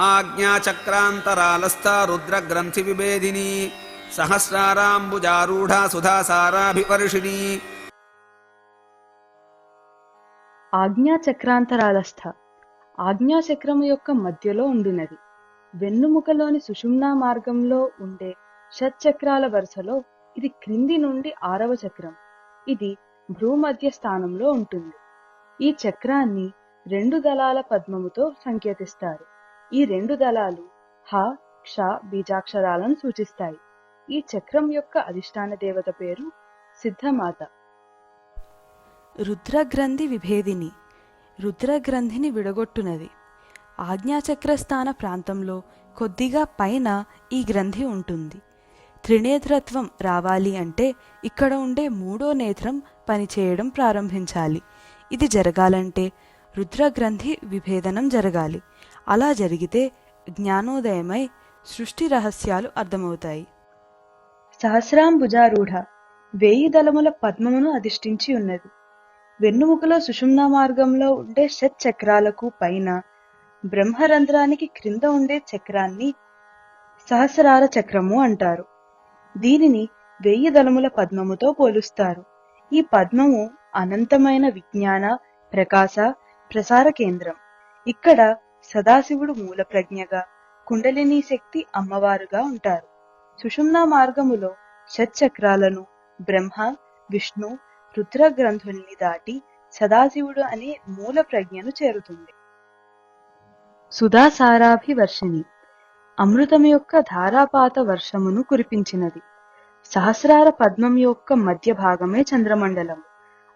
ఆజ్ఞాచక్రాంతరాలస్థా రుద్రగ్రంథి విభేదిని సహస్రారాంబుజారూఢా సుధాసారాభివర్షిణి ఆజ్ఞాచక్రాంతరాలస్థ. ఆజ్ఞాచక్రము యొక్క మధ్యలో ఉండినది. వెన్నుముకలోని సుషుమ్నా మార్గంలో ఉండే షట్చక్రాల వరుసలో ఇది క్రింది నుండి ఆరవ చక్రం. ఇది భ్రూమధ్య స్థానంలో ఉంటుంది. ఈ చక్రాన్ని రెండు దళాల పద్మముతో సంకేతిస్తారు. ఈ రెండు దళాలు హ క్ష బీజాక్షరాలను సూచిస్తాయి. ఈ చక్రం యొక్క అధిష్టాన దేవత పేరు సిద్ధమాత. రుద్రగ్రంథి విభేదిని రుద్రగ్రంథిని విడగొట్టునది. ఆజ్ఞాచక్రస్థాన ప్రాంతంలో కొద్దిగా పైన ఈ గ్రంథి ఉంటుంది. త్రినేత్రత్వం రావాలి అంటే ఇక్కడ ఉండే మూడో నేత్రం పనిచేయడం ప్రారంభించాలి. ఇది జరగాలంటే రుద్రగ్రంథి విభేదనం జరగాలి. అలా జరిగితే జ్ఞానోదయమై సృష్టి రహస్యాలు అర్థమవుతాయి. సహస్రాంబుజారూఢ వేయి దళముల పద్మమును అధిష్ఠించి ఉన్నది. వెన్నుముకలో సుషుమ్న మార్గంలో ఉండే షట్ చక్రాలకు పైన బ్రహ్మరంధ్రానికి క్రింద ఉండే చక్రాన్ని సహస్రార చక్రము అంటారు. దీనిని వెయ్యి దళముల పద్మముతో పోలుస్తారు. ఈ పద్మము అనంతమైన విజ్ఞాన ప్రకాశ ప్రసార కేంద్రం. ఇక్కడ సదాశివుడు మూల ప్రజ్ఞగా కుండలిని శక్తి అమ్మవారుగా ఉంటారు. సుషుమ్నా మార్గములో షట్చక్రాలను బ్రహ్మ విష్ణు రుద్ర గ్రంథుల్ని దాటి సదాశివుడు అనే మూల ప్రజ్ఞను చేరుతుంది. సుధాసారాభివర్షిణి అమృతం యొక్క ధారాపాత వర్షమును కురిపించినది. సహస్రార పద్మం యొక్క మధ్య భాగమే చంద్రమండలం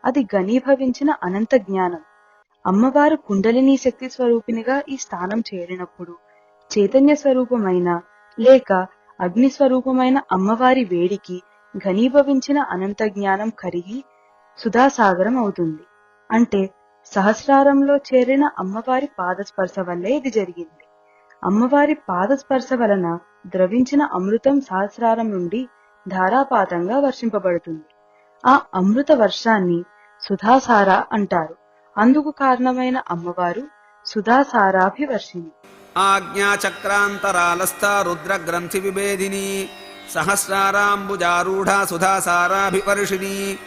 అది ఘనీభవించిన అనంత జ్ఞానం. అమ్మవారు కుండలిని శక్తి స్వరూపినిగా ఈ స్థానం చేరినప్పుడు చైతన్య స్వరూపమైన లేక అగ్ని స్వరూపమైన అమ్మవారి వేడికి ఘనీభవించిన అనంత జ్ఞానం కరిగి సుధాసాగరం అవుతుంది. అంటే సహస్రారంలో చేరిన అమ్మవారి పాదస్పర్శ వల్లే ఇది జరిగింది. అమ్మవారి పాదస్పర్శ వలన ద్రవించిన అమృతం సహస్రారం నుండి ధారాపాతంగా వర్షింపబడుతుంది. ఆ అమృత వర్షాన్ని సుధాసార అంటారు. అందుకు కారణమైన అమ్మవారు సుధాసారాభివర్షిణి. ఆజ్ఞాచక్రాంతరాలస్థా రుద్రగ్రంథి విభేదిని సహస్రారాంబుజారూఢ సుధాసారాభివర్షిణి.